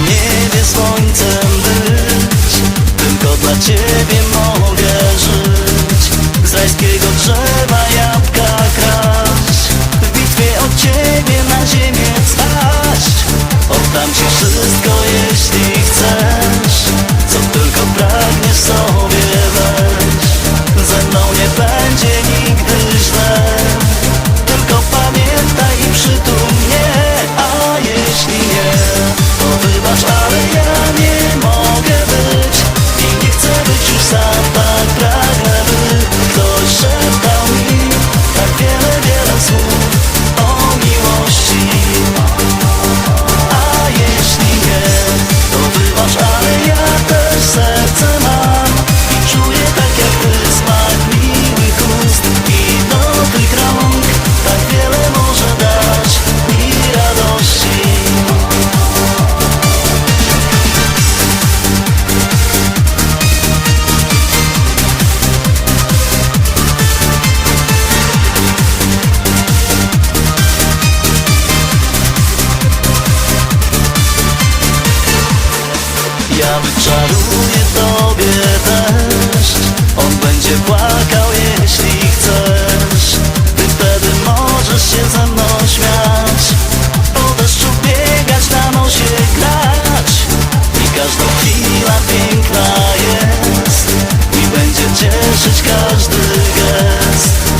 niebie słońcem być. Tylko dla Ciebie mogę żyć. Z rajskiego drzewa jabłka kraść. W bitwie od Ciebie na ziemię wstać Oddam Ci wszystko jeśli chcesz. każdy gest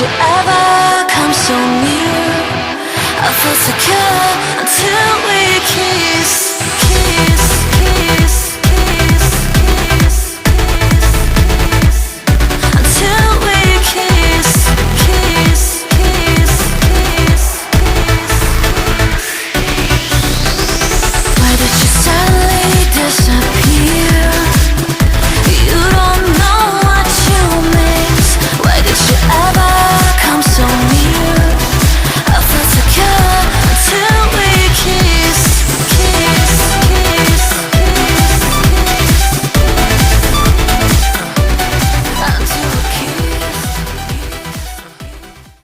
you ever come so near? I feel secure until we kiss.